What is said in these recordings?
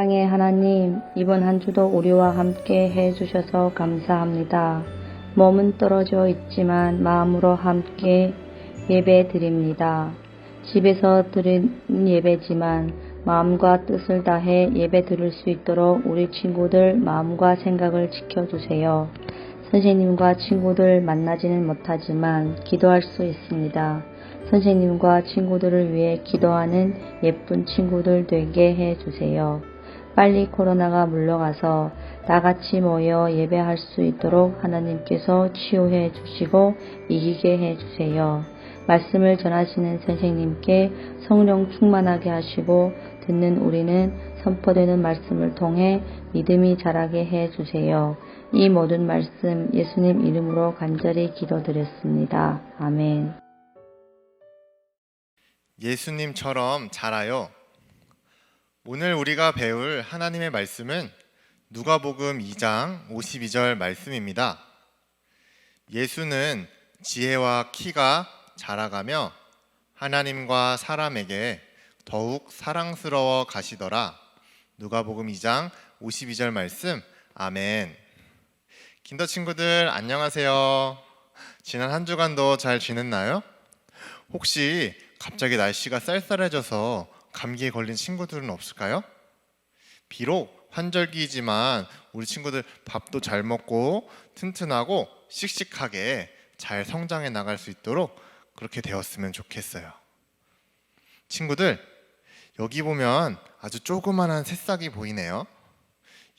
사랑의 하나님, 이번 한 주도 우리와 함께 해주셔서 감사합니다. 몸은 떨어져 있지만 마음으로 함께 예배 드립니다. 집에서 드린 예배지만 마음과 뜻을 다해 예배 드릴 수 있도록 우리 친구들 마음과 생각을 지켜주세요. 선생님과 친구들 만나지는 못하지만 기도할 수 있습니다. 선생님과 친구들을 위해 기도하는 예쁜 친구들 되게 해 주세요. 빨리 코로나가 물러가서 다 같이 모여 예배할 수 있도록 하나님께서 치유해 주시고 이기게 해 주세요. 말씀을 전하시는 선생님께 성령 충만하게 하시고 듣는 우리는 선포되는 말씀을 통해 믿음이 자라게 해 주세요. 이 모든 말씀 예수님 이름으로 간절히 기도드렸습니다. 아멘. 예수님처럼 자라요. 오늘 우리가 배울 하나님의 말씀은 누가복음 2장 52절 말씀입니다. 예수는 지혜와 키가 자라가며 하나님과 사람에게 더욱 사랑스러워 가시더라. 누가복음 2장 52절 말씀. 아멘. kin더 친구들 안녕하세요. 지난 한 주간도 잘 지냈나요? 혹시 갑자기 날씨가 쌀쌀해져서 감기에 걸린 친구들은 없을까요? 비록 환절기이지만 우리 친구들 밥도 잘 먹고 튼튼하고 씩씩하게 잘 성장해 나갈 수 있도록 그렇게 되었으면 좋겠어요. 친구들, 여기 보면 아주 조그만한 새싹이 보이네요.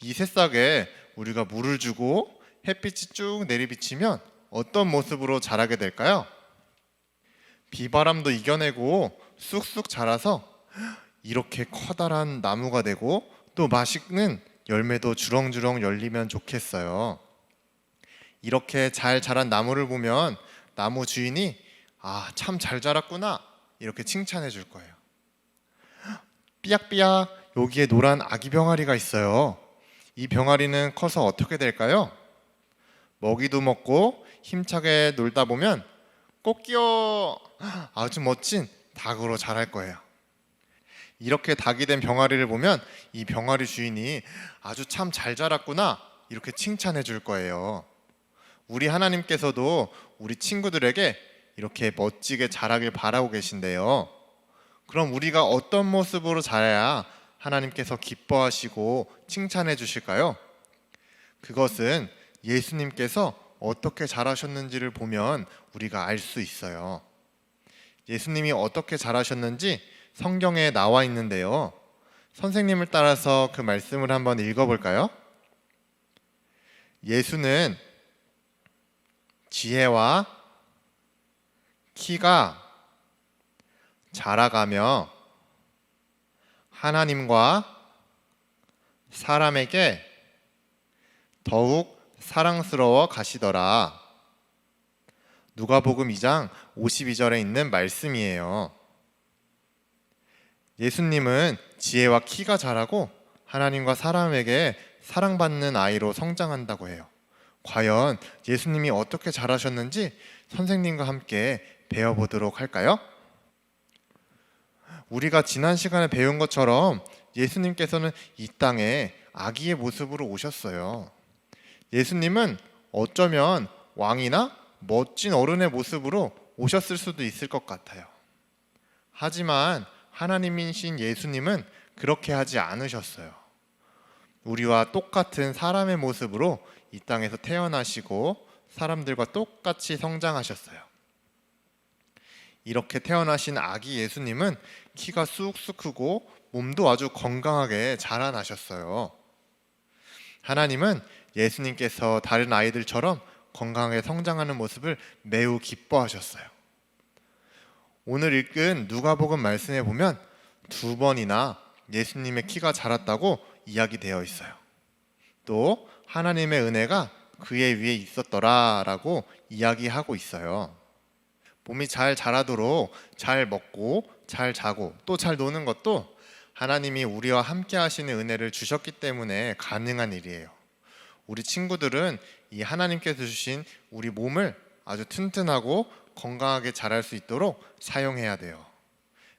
이 새싹에 우리가 물을 주고 햇빛이 쭉 내리비치면 어떤 모습으로 자라게 될까요? 비바람도 이겨내고 쑥쑥 자라서 이렇게 커다란 나무가 되고 또 맛있는 열매도 주렁주렁 열리면 좋겠어요. 이렇게 잘 자란 나무를 보면 나무 주인이 아, 참 잘 자랐구나. 이렇게 칭찬해 줄 거예요. 삐약삐약 여기에 노란 아기 병아리가 있어요. 이 병아리는 커서 어떻게 될까요? 먹이도 먹고 힘차게 놀다 보면 꽃기어 아주 멋진 닭으로 자랄 거예요. 이렇게 닭이 된 병아리를 보면 이 병아리 주인이 아주 참 잘 자랐구나 이렇게 칭찬해 줄 거예요. 우리 하나님께서도 우리 친구들에게 이렇게 멋지게 자라길 바라고 계신데요. 그럼 우리가 어떤 모습으로 자라야 하나님께서 기뻐하시고 칭찬해 주실까요? 그것은 예수님께서 어떻게 자라셨는지를 보면 우리가 알 수 있어요. 예수님이 어떻게 자라셨는지 성경에 나와 있는데요. 선생님을 따라서 그 말씀을 한번 읽어볼까요? 예수는 지혜와 키가 자라가며 하나님과 사람에게 더욱 사랑스러워 가시더라. 누가복음 2장 52절에 있는 말씀이에요. 예수님은 지혜와 키가 자라고 하나님과 사람에게 사랑받는 아이로 성장한다고 해요. 과연 예수님이 어떻게 자라셨는지 선생님과 함께 배워보도록 할까요? 우리가 지난 시간에 배운 것처럼 예수님께서는 이 땅에 아기의 모습으로 오셨어요. 예수님은 어쩌면 왕이나 멋진 어른의 모습으로 오셨을 수도 있을 것 같아요. 하지만 하나님이신 예수님은 그렇게 하지 않으셨어요. 우리와 똑같은 사람의 모습으로 이 땅에서 태어나시고 사람들과 똑같이 성장하셨어요. 이렇게 태어나신 아기 예수님은 키가 쑥쑥 크고 몸도 아주 건강하게 자라나셨어요. 하나님은 예수님께서 다른 아이들처럼 건강하게 성장하는 모습을 매우 기뻐하셨어요. 오늘 읽은 누가복음 말씀에 보면 두 번이나 예수님의 키가 자랐다고 이야기되어 있어요. 또 하나님의 은혜가 그의 위에 있었더라라고 이야기하고 있어요. 몸이 잘 자라도록 잘 먹고 잘 자고 또 잘 노는 것도 하나님이 우리와 함께 하시는 은혜를 주셨기 때문에 가능한 일이에요. 우리 친구들은 이 하나님께서 주신 우리 몸을 아주 튼튼하고 건강하게 자랄 수 있도록 사용해야 돼요.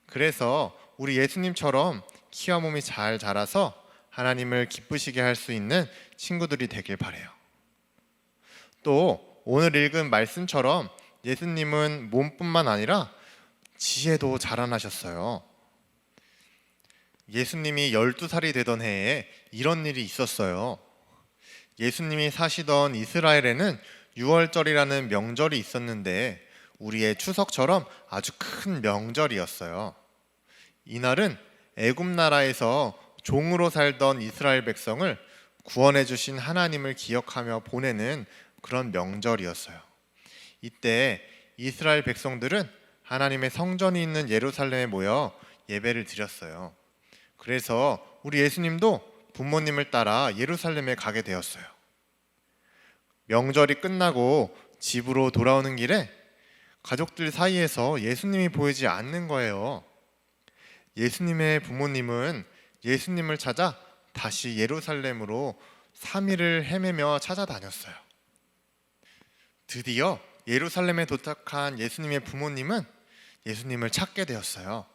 그래서 우리 예수님처럼 키와 몸이 잘 자라서 하나님을 기쁘시게 할 수 있는 친구들이 되길 바래요. 또 오늘 읽은 말씀처럼 예수님은 몸뿐만 아니라 지혜도 자라나셨어요. 예수님이 12살이 되던 해에 이런 일이 있었어요. 예수님이 사시던 이스라엘에는 6월절이라는 명절이 있었는데 우리의 추석처럼 아주 큰 명절이었어요. 이날은 애굽 나라에서 종으로 살던 이스라엘 백성을 구원해 주신 하나님을 기억하며 보내는 그런 명절이었어요. 이때 이스라엘 백성들은 하나님의 성전이 있는 예루살렘에 모여 예배를 드렸어요. 그래서 우리 예수님도 부모님을 따라 예루살렘에 가게 되었어요. 명절이 끝나고 집으로 돌아오는 길에 가족들 사이에서 예수님이 보이지 않는 거예요. 예수님의 부모님은 예수님을 찾아 다시 예루살렘으로 3일을 헤매며 찾아다녔어요. 드디어 예루살렘에 도착한 예수님의 부모님은 예수님을 찾게 되었어요.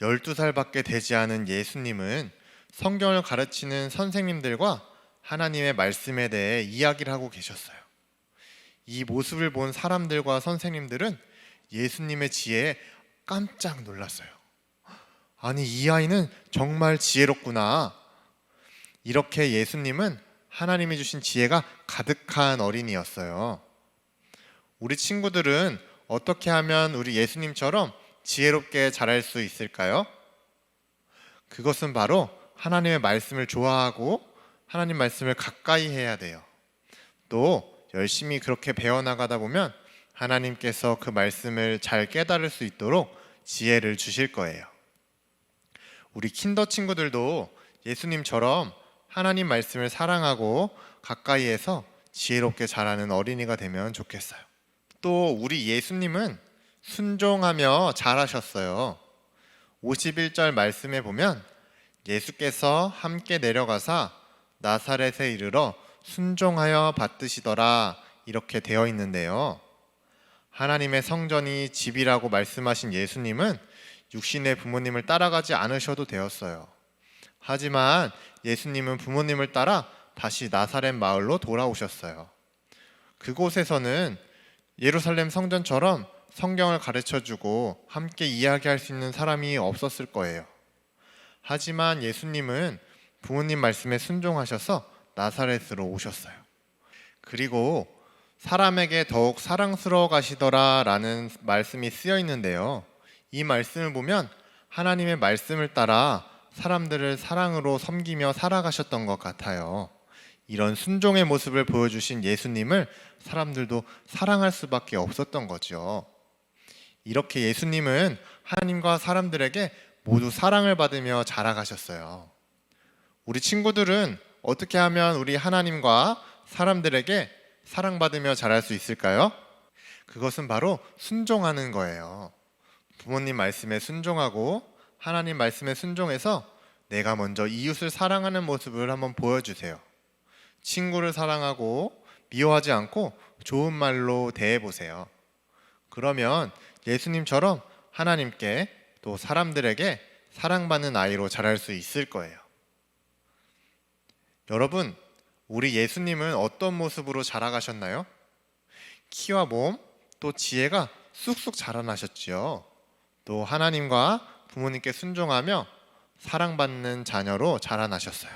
12살밖에 되지 않은 예수님은 성경을 가르치는 선생님들과 하나님의 말씀에 대해 이야기를 하고 계셨어요. 이 모습을 본 사람들과 선생님들은 예수님의 지혜에 깜짝 놀랐어요. 아니, 이 아이는 정말 지혜롭구나. 이렇게 예수님은 하나님이 주신 지혜가 가득한 어린이였어요. 우리 친구들은 어떻게 하면 우리 예수님처럼 지혜롭게 자랄 수 있을까요? 그것은 바로 하나님의 말씀을 좋아하고 하나님 말씀을 가까이 해야 돼요. 또 열심히 그렇게 배워나가다 보면 하나님께서 그 말씀을 잘 깨달을 수 있도록 지혜를 주실 거예요. 우리 킨더 친구들도 예수님처럼 하나님 말씀을 사랑하고 가까이에서 지혜롭게 자라는 어린이가 되면 좋겠어요. 또 우리 예수님은 순종하며 잘하셨어요. 51절 말씀에 보면 예수께서 함께 내려가사 나사렛에 이르러 순종하여 받드시더라 이렇게 되어 있는데요. 하나님의 성전이 집이라고 말씀하신 예수님은 육신의 부모님을 따라가지 않으셔도 되었어요. 하지만 예수님은 부모님을 따라 다시 나사렛 마을로 돌아오셨어요. 그곳에서는 예루살렘 성전처럼 성경을 가르쳐 주고 함께 이야기할 수 있는 사람이 없었을 거예요. 하지만 예수님은 부모님 말씀에 순종하셔서 나사렛으로 오셨어요. 그리고 사람에게 더욱 사랑스러워 가시더라라는 말씀이 쓰여 있는데요. 이 말씀을 보면 하나님의 말씀을 따라 사람들을 사랑으로 섬기며 살아가셨던 것 같아요. 이런 순종의 모습을 보여주신 예수님을 사람들도 사랑할 수밖에 없었던 거죠. 이렇게 예수님은 하나님과 사람들에게 모두 사랑을 받으며 자라가셨어요. 우리 친구들은 어떻게 하면 우리 하나님과 사람들에게 사랑받으며 자랄 수 있을까요? 그것은 바로 순종하는 거예요. 부모님 말씀에 순종하고 하나님 말씀에 순종해서 내가 먼저 이웃을 사랑하는 모습을 한번 보여주세요. 친구를 사랑하고 미워하지 않고 좋은 말로 대해 보세요. 그러면 예수님처럼 하나님께 또 사람들에게 사랑받는 아이로 자랄 수 있을 거예요. 여러분, 우리 예수님은 어떤 모습으로 자라가셨나요? 키와 몸, 또 지혜가 쑥쑥 자라나셨지요. 또 하나님과 부모님께 순종하며 사랑받는 자녀로 자라나셨어요.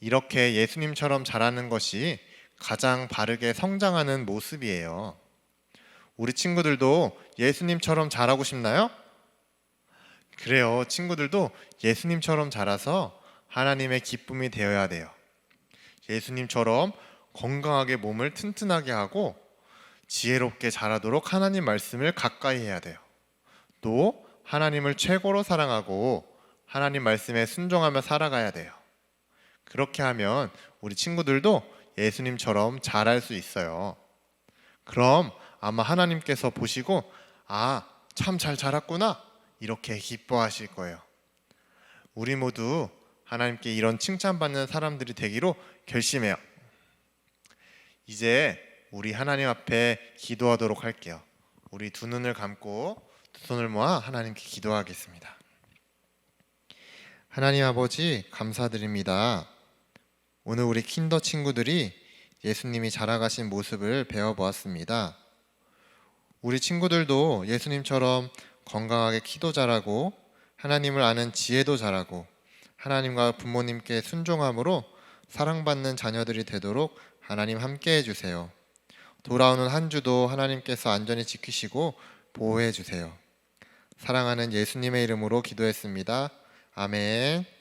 이렇게 예수님처럼 자라는 것이 가장 바르게 성장하는 모습이에요. 우리 친구들도 예수님처럼 자라고 싶나요? 그래요. 친구들도 예수님처럼 자라서 하나님의 기쁨이 되어야 돼요. 예수님처럼 건강하게 몸을 튼튼하게 하고 지혜롭게 자라도록 하나님 말씀을 가까이 해야 돼요. 또 하나님을 최고로 사랑하고 하나님 말씀에 순종하며 살아가야 돼요. 그렇게 하면 우리 친구들도 예수님처럼 잘할 수 있어요. 그럼 아마 하나님께서 보시고 아, 참 잘 자랐구나. 이렇게 기뻐하실 거예요. 우리 모두 하나님께 이런 칭찬받는 사람들이 되기로 결심해요. 이제 우리 하나님 앞에 기도하도록 할게요. 우리 두 눈을 감고 두 손을 모아 하나님께 기도하겠습니다. 하나님 아버지 감사드립니다. 오늘 우리 킨더 친구들이 예수님이 자라가신 모습을 배워보았습니다. 우리 친구들도 예수님처럼 건강하게 키도 잘하고 하나님을 아는 지혜도 잘하고 하나님과 부모님께 순종함으로 사랑받는 자녀들이 되도록 하나님 함께 해주세요. 돌아오는 한 주도 하나님께서 안전히 지키시고 보호해 주세요. 사랑하는 예수님의 이름으로 기도했습니다. 아멘.